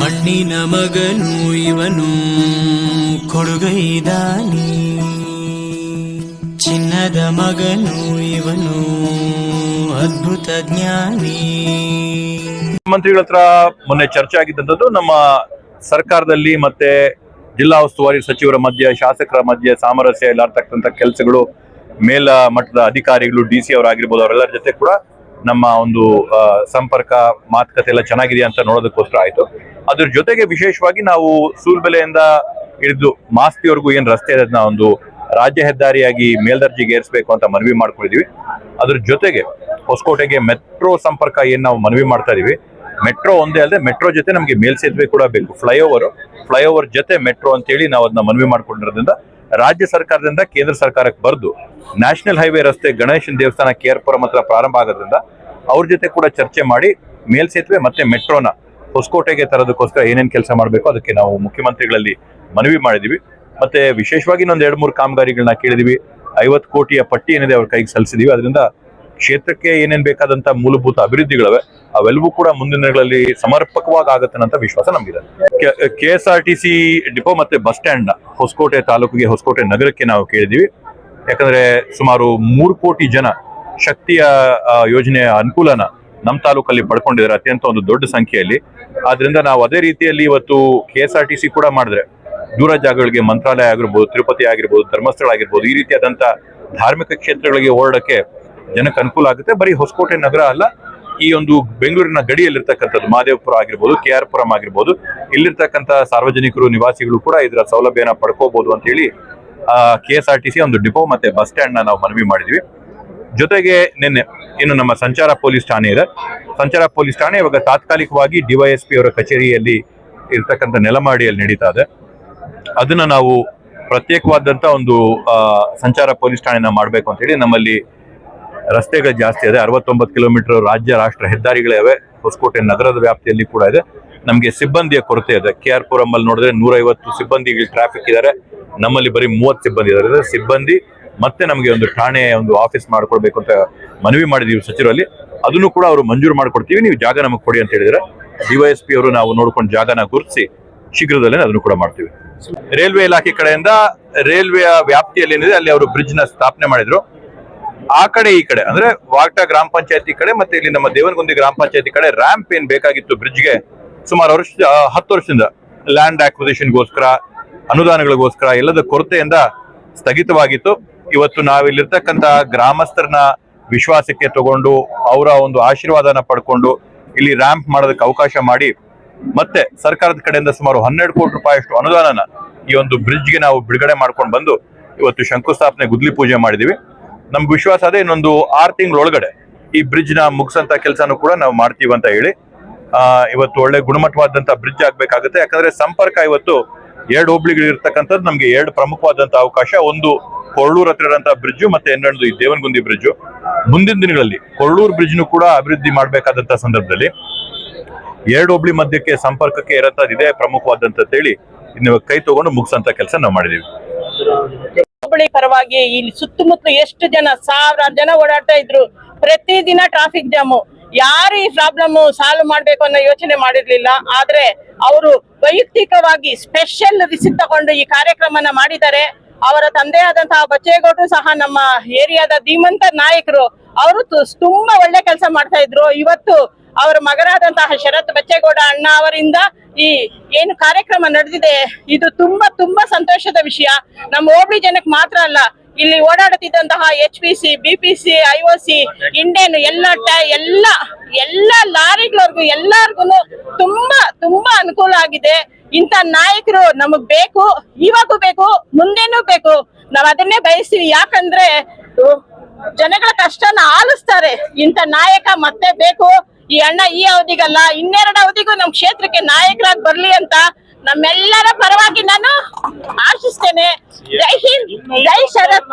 ಮಣ್ಣಿನ ಮಗನು ಇವನು ಕೊಡುಗೈದಾನೆ. ಚಿನ್ನದ ಮಗನು ಇವನು ಅದ್ಭುತ ಜ್ಞಾನಿ. ಮುಖ್ಯಮಂತ್ರಿಗಳ ಹತ್ರ ಮೊನ್ನೆ ಚರ್ಚೆ ಆಗಿದ್ದಂಥದ್ದು ನಮ್ಮ ಸರ್ಕಾರದಲ್ಲಿ ಮತ್ತೆ ಜಿಲ್ಲಾ ಉಸ್ತುವಾರಿ ಸಚಿವರ ಮಧ್ಯೆ, ಶಾಸಕರ ಮಧ್ಯೆ ಸಾಮರಸ್ಯ ಇಲ್ಲಾರ್ತಕ್ಕಂಥ ಕೆಲಸಗಳು ಮೇಲ ಮಟ್ಟದ ಅಧಿಕಾರಿಗಳು, ಡಿ ಸಿ ಅವರಾಗಿರ್ಬೋದು, ಅವರೆಲ್ಲರ ಜೊತೆ ಕೂಡ ನಮ್ಮ ಒಂದು ಸಂಪರ್ಕ, ಮಾತುಕತೆ ಎಲ್ಲ ಚೆನ್ನಾಗಿದೆ ಅಂತ ನೋಡೋದಕ್ಕೋಸ್ಕರ ಆಯ್ತು. ಅದ್ರ ಜೊತೆಗೆ ವಿಶೇಷವಾಗಿ ನಾವು ಸೂಲ್ಬೆಲೆಯಿಂದ ಹಿಡಿದು ಮಾಸ್ತಿವರೆಗೂ ಏನು ರಸ್ತೆ ಇದೆ ಅದನ್ನ ಒಂದು ರಾಜ್ಯ ಹೆದ್ದಾರಿಯಾಗಿ ಮೇಲ್ದರ್ಜೆಗೆ ಏರಿಸಬೇಕು ಅಂತ ಮನವಿ ಮಾಡ್ಕೊಂಡಿದೀವಿ ಅದ್ರ ಜೊತೆಗೆ ಹೊಸಕೋಟೆಗೆ ಮೆಟ್ರೋ ಸಂಪರ್ಕ ಏನ್ ನಾವು ಮನವಿ ಮಾಡ್ತಾ ಇದೀವಿ. ಮೆಟ್ರೋ ಒಂದೇ ಅಲ್ಲದೆ ಮೆಟ್ರೋ ಜೊತೆ ನಮಗೆ ಮೇಲ್ಸೇತುವೆ ಕೂಡ ಬೇಕು. ಫ್ಲೈಓವರ್ ಫ್ಲೈಓವರ್ ಜೊತೆ ಮೆಟ್ರೋ ಅಂತೇಳಿ ನಾವು ಅದನ್ನ ಮನವಿ ಮಾಡ್ಕೊಂಡಿರೋದ್ರಿಂದ ರಾಜ್ಯ ಸರ್ಕಾರದಿಂದ ಕೇಂದ್ರ ಸರ್ಕಾರಕ್ಕೆ ಬರೆದು ನ್ಯಾಷನಲ್ ಹೈವೇ ರಸ್ತೆ ಗಣೇಶನ ದೇವಸ್ಥಾನ ಕೇರ್ಪುರಂ ಪುರಂ ಹತ್ರ ಪ್ರಾರಂಭ ಆಗೋದ್ರಿಂದ ಅವ್ರ ಜೊತೆ ಕೂಡ ಚರ್ಚೆ ಮಾಡಿ ಮೇಲ್ಸೇತುವೆ ಮತ್ತೆ ಮೆಟ್ರೋನ ಹೊಸಕೋಟೆಗೆ ತರೋದಕ್ಕೋಸ್ಕರ ಏನೇನು ಕೆಲಸ ಮಾಡಬೇಕು ಅದಕ್ಕೆ ನಾವು ಮುಖ್ಯಮಂತ್ರಿಗಳಲ್ಲಿ ಮನವಿ ಮಾಡಿದೀವಿ. ಮತ್ತೆ ವಿಶೇಷವಾಗಿ ಇನ್ನೊಂದು ಎರಡ್ ಮೂರು ಕಾಮಗಾರಿಗಳನ್ನ ಕೇಳಿದೀವಿ. ಐವತ್ತು ಕೋಟಿಯ ಪಟ್ಟಿ ಏನಿದೆ ಅವ್ರ ಕೈಗೆ ಸಲ್ಲಿಸಿದೀವಿ ಅದರಿಂದ ಕ್ಷೇತ್ರಕ್ಕೆ ಏನೇನ್ ಬೇಕಾದಂತ ಮೂಲಭೂತ ಅಭಿವೃದ್ಧಿಗಳವೆ, ಅವೆಲ್ಲವೂ ಕೂಡ ಮುಂದಿನ ದಿನಗಳಲ್ಲಿ ಸಮರ್ಪಕವಾಗಿ ಆಗತ್ತೆ ಅಂತ ವಿಶ್ವಾಸ ನಮಗಿದೆ. K S R T C depot ಮತ್ತೆ ಬಸ್ ಸ್ಟ್ಯಾಂಡ್ ಹೊಸಕೋಟೆ ತಾಲೂಕಿಗೆ, ಹೊಸಕೋಟೆ ನಗರಕ್ಕೆ ನಾವು ಕೇಳಿದೀವಿ. ಯಾಕಂದ್ರೆ ಸುಮಾರು ಮೂರು ಕೋಟಿ ಜನ ಶಕ್ತಿಯ ಯೋಜನೆಯ ಅನುಕೂಲನ ನಮ್ಮ ತಾಲೂಕಲ್ಲಿ ಪಡ್ಕೊಂಡಿದ್ದಾರೆ ಅತ್ಯಂತ ಒಂದು ದೊಡ್ಡ ಸಂಖ್ಯೆಯಲ್ಲಿ. ಆದ್ರಿಂದ ನಾವು ಅದೇ ರೀತಿಯಲ್ಲಿ ಇವತ್ತು ಕೆ ಕೂಡ ಮಾಡಿದ್ರೆ ದೂರ ಜಾಗಗಳಿಗೆ ಮಂತ್ರಾಲಯ ಆಗಿರ್ಬೋದು, ತಿರುಪತಿ ಆಗಿರ್ಬೋದು ಧರ್ಮಸ್ಥಳ ಆಗಿರ್ಬೋದು ಈ ರೀತಿಯಾದಂಥ ಧಾರ್ಮಿಕ ಕ್ಷೇತ್ರಗಳಿಗೆ ಓಡೋಕ್ಕೆ ಜನಕ್ಕೆ ಅನುಕೂಲ ಆಗುತ್ತೆ. ಬರೀ ಹೊಸಕೋಟೆ ನಗರ ಅಲ್ಲ, ಈ ಒಂದು ಬೆಂಗಳೂರಿನ ಗಡಿಯಲ್ಲಿರ್ತಕ್ಕಂಥದ್ದು ಮಹದೇವಪುರ ಆಗಿರ್ಬೋದು ಕೆ ಆರ್ ಪುರಂ ಆಗಿರ್ಬೋದು, ಇಲ್ಲಿರ್ತಕ್ಕಂಥ ಸಾರ್ವಜನಿಕರು, ನಿವಾಸಿಗಳು ಕೂಡ ಇದರ ಸೌಲಭ್ಯನ ಪಡ್ಕೋಬಹುದು ಅಂತ ಹೇಳಿ K S R T C ಒಂದು ಡಿಪೋ ಮತ್ತೆ ಬಸ್ ಸ್ಟ್ಯಾಂಡ್ನ ನಾವು ಮನವಿ ಮಾಡಿದ್ವಿ. ಜೊತೆಗೆ ನಿನ್ನೆ ಇನ್ನು ನಮ್ಮ ಸಂಚಾರ ಪೊಲೀಸ್ ಠಾಣೆ ಇದೆ. ಸಂಚಾರ ಪೊಲೀಸ್ ಠಾಣೆ ಇವಾಗ ತಾತ್ಕಾಲಿಕವಾಗಿ ಡಿವೈಎಸ್ಪಿ ಅವರ ಕಚೇರಿಯಲ್ಲಿ ಇರ್ತಕ್ಕಂಥ ನೆಲಮಾಡಿಯಲ್ಲಿ ನಡೀತಾ ಇದೆ. ಅದನ್ನ ನಾವು ಪ್ರತ್ಯೇಕವಾದಂತ ಒಂದು ಸಂಚಾರ ಪೊಲೀಸ್ ಠಾಣೆನ ಮಾಡಬೇಕು ಅಂತ ಹೇಳಿ ನಮ್ಮಲ್ಲಿ ರಸ್ತೆಗಳು ಜಾಸ್ತಿ ಇದೆ. ಅರವತ್ತೊಂಬತ್ತು ಕಿಲೋಮೀಟರ್ ರಾಜ್ಯ, ರಾಷ್ಟ್ರ ಹೆದ್ದಾರಿಗಳಿವೆ ಹೊಸಕೋಟೆ ನಗರದ ವ್ಯಾಪ್ತಿಯಲ್ಲಿ ಕೂಡ ಇದೆ. ನಮಗೆ ಸಿಬ್ಬಂದಿಯ ಕೊರತೆ ಇದೆ. ಕೆ ಆರ್ ಪುರಂ ಅಲ್ಲಿ ನೋಡಿದ್ರೆ ನೂರೈವತ್ತು ಸಿಬ್ಬಂದಿಗಳು ಟ್ರಾಫಿಕ್ ಇದ್ದಾರೆ ನಮ್ಮಲ್ಲಿ ಬರೀ ಮೂವತ್ತು ಸಿಬ್ಬಂದಿ ಇದ್ದಾರೆ ಸಿಬ್ಬಂದಿ ಮತ್ತೆ ನಮಗೆ ಒಂದು ಠಾಣೆ, ಒಂದು ಆಫೀಸ್ ಮಾಡ್ಕೊಡ್ಬೇಕು ಅಂತ ಮನವಿ ಮಾಡಿದೀವಿ ಸಚಿವರಲ್ಲಿ. ಅದನ್ನು ಕೂಡ ಅವರು ಮಂಜೂರು ಮಾಡ್ಕೊಡ್ತೀವಿ. ನೀವು ಜಾಗ ನಮಗೆ ಕೊಡಿ ಅಂತ ಹೇಳಿದ್ರೆ. ಡಿವೈಎಸ್ಪಿ ಅವರು ನಾವು ನೋಡ್ಕೊಂಡು ಜಾಗನ ಗುರುತಿಸಿ ಶೀಘ್ರದಲ್ಲೇ ಅದನ್ನು ಕೂಡ ಮಾಡ್ತೀವಿ. ರೈಲ್ವೆ ಇಲಾಖೆ ಕಡೆಯಿಂದ ರೈಲ್ವೆಯ ವ್ಯಾಪ್ತಿಯಲ್ಲಿ ಏನಿದೆ, ಅಲ್ಲಿ ಅವರು ಬ್ರಿಡ್ಜ್ನ ಸ್ಥಾಪನೆ ಮಾಡಿದ್ರು. ಆ ಕಡೆ, ಈ ಕಡೆ, ಅಂದ್ರೆ ವಾಗ್ಟಾ ಗ್ರಾಮ ಪಂಚಾಯತಿ ಕಡೆ ಮತ್ತೆ ಇಲ್ಲಿ ನಮ್ಮ ದೇವನಗುಂದಿ ಗ್ರಾಮ ಪಂಚಾಯತಿ ಕಡೆ ರ್ಯಾಂಪ್ ಏನ್ ಬೇಕಾಗಿತ್ತು ಬ್ರಿಡ್ಜ್ಗೆ ಸುಮಾರು ವರ್ಷ ಹತ್ತು ವರ್ಷದಿಂದ ಲ್ಯಾಂಡ್ ಆಕ್ವಿಸಿಷನ್ಗೋಸ್ಕರ ಅನುದಾನಗಳಿಗೋಸ್ಕರ, ಎಲ್ಲದ ಕೊರತೆಯಿಂದ ಸ್ಥಗಿತವಾಗಿತ್ತು. ಇವತ್ತು ನಾವಿಲ್ಲಿರ್ತಕ್ಕಂಥ ಗ್ರಾಮಸ್ಥರನ್ನ ವಿಶ್ವಾಸಕ್ಕೆ ತಗೊಂಡು ಅವರ ಒಂದು ಆಶೀರ್ವಾದನ ಪಡ್ಕೊಂಡು ಇಲ್ಲಿ ರ್ಯಾಂಪ್ ಮಾಡೋದಕ್ಕೆ ಅವಕಾಶ ಮಾಡಿ ಮತ್ತೆ ಸರ್ಕಾರದ ಕಡೆಯಿಂದ ಸುಮಾರು ಹನ್ನೆರಡು ಕೋಟಿ ರೂಪಾಯಿಯಷ್ಟು ಅನುದಾನನ ಈ ಒಂದು ಬ್ರಿಡ್ಜ್ಗೆ ನಾವು ಬಿಡುಗಡೆ ಮಾಡ್ಕೊಂಡು ಬಂದು ಇವತ್ತು ಶಂಕುಸ್ಥಾಪನೆ, ಗುದ್ಲಿ ಪೂಜೆ ಮಾಡಿದೀವಿ. ನಮ್ಗೆ ವಿಶ್ವಾಸ ಅದೇ, ಇನ್ನೊಂದು ಆರು ತಿಂಗಳೊಳಗಡೆ ಈ ಬ್ರಿಡ್ಜ್ನ ಮುಗಿಸಂತ ಕೆಲಸನೂ ಕೂಡ ನಾವು ಮಾಡ್ತೀವಿ ಅಂತ ಹೇಳಿ ಇವತ್ತು ಒಳ್ಳೆ ಗುಣಮಟ್ಟವಾದಂತ ಬ್ರಿಡ್ಜ್ ಆಗ್ಬೇಕಾಗುತ್ತೆ. ಯಾಕಂದ್ರೆ ಸಂಪರ್ಕ ಇವತ್ತು ಎರಡು ಹೋಬ್ಳಿಗಳು ಇರ್ತಕ್ಕಂಥದ್ದು ನಮ್ಗೆ ಎರಡು ಪ್ರಮುಖವಾದಂತ ಅವಕಾಶ. ಒಂದು ಕೊರಳೂರ್ ಹತ್ರ ಇರೋಂಥ ಬ್ರಿಡ್ಜ್, ಮತ್ತೆ ಇನ್ನೊಂದು ಈ ದೇವನಗುಂದಿ ಬ್ರಿಡ್ಜ್. ಮುಂದಿನ ದಿನಗಳಲ್ಲಿ ಕೊರಳೂರ್ ಬ್ರಿಡ್ಜ್ನು ಕೂಡ ಅಭಿವೃದ್ಧಿ ಮಾಡಬೇಕಾದಂತ ಸಂದರ್ಭದಲ್ಲಿ ಎರಡು ಹುಬ್ಳಿ ಮಧ್ಯಕ್ಕೆ ಸಂಪರ್ಕಕ್ಕೆ ಇರತ್ತದ ಇದೇ ಪ್ರಮುಖವಾದಂತ ಹೇಳಿ ಇನ್ನು ಕೈ ತಗೊಂಡು ಮುಗಿಸಂತ ಕೆಲಸ ನಾವು ಮಾಡಿದೀವಿ. ಹುಬ್ಬಳ್ಳಿ ಪರವಾಗಿ ಇಲ್ಲಿ ಸುತ್ತಮುತ್ತಲು ಎಷ್ಟು ಜನ, ಸಾವಿರಾರು ಜನ ಓಡಾಡ್ತಾ ಇದ್ರು. ಪ್ರತಿದಿನ ಟ್ರಾಫಿಕ್ ಜಾಮು ಯಾರು ಈ ಪ್ರಾಬ್ಲಮ್ ಸಾಲ್ವ್ ಮಾಡ್ಬೇಕು ಅನ್ನೋ ಯೋಚನೆ ಮಾಡಿರ್ಲಿಲ್ಲ. ಆದ್ರೆ ಅವರು ವೈಯಕ್ತಿಕವಾಗಿ ಸ್ಪೆಷಲ್ ರಿಸಿಪ್ ತಗೊಂಡು ಈ ಕಾರ್ಯಕ್ರಮನ ಮಾಡಿದ್ದಾರೆ. ಅವರ ತಂದೆಯಾದಂತಹ ಬಚ್ಚೇಗೌಡರು ಸಹ ನಮ್ಮ ಏರಿಯಾದ ಧೀಮಂತ ನಾಯಕರು, ಅವರು ತುಂಬಾ ಒಳ್ಳೆ ಕೆಲಸ ಮಾಡ್ತಾ ಇದ್ರು. ಇವತ್ತು ಅವರ ಮಗನಾದಂತಹ ಶರತ್ ಬಚ್ಚೇಗೌಡ ಅಣ್ಣ ಅವರಿಂದ ಈ ಏನು ಕಾರ್ಯಕ್ರಮ ನಡೆದಿದೆ, ಇದು ತುಂಬಾ ತುಂಬಾ ಸಂತೋಷದ ವಿಷಯ. ನಮ್ಮ ಹೋಬಳಿ ಜನಕ್ಕೆ ಮಾತ್ರ ಅಲ್ಲ, ಇಲ್ಲಿ ಓಡಾಡುತ್ತಿದ್ದಂತಹ H P C B P C I O C Indian ಎಲ್ಲ ಎಲ್ಲ ಎಲ್ಲ ಲಾರಿಗಳವರೆಗೂ ಎಲ್ಲಾರ್ಗು ತುಂಬಾ ತುಂಬಾ ಅನುಕೂಲ ಆಗಿದೆ. ಇಂತ ನಾಯಕರು ನಮಗ್ ಬೇಕು, ಇವಾಗೂ ಬೇಕು, ಮುಂದೇನೂ ಬೇಕು. ನಾವ್ ಅದನ್ನೇ ಬಯಸ್ತೀವಿ. ಯಾಕಂದ್ರೆ, ಜನಗಳ ಕಷ್ಟನ ಆಲಿಸ್ತಾರೆ. ಇಂತ ನಾಯಕ ಮತ್ತೆ ಬೇಕು. ಈ ಅಣ್ಣ ಈ ಅವಧಿಗಲ್ಲ, ಇನ್ನೆರಡು ಅವಧಿಗೂ ನಮ್ ಕ್ಷೇತ್ರಕ್ಕೆ ನಾಯಕರಾಗಿ ಬರ್ಲಿ ಅಂತ ನಮ್ಮೆಲ್ಲರ ಪರವಾಗಿ ನಾನು ಆಶಿಸ್ತೇನೆ. ಜೈ ಹಿಂದ್, ಜೈ ಶರತ್.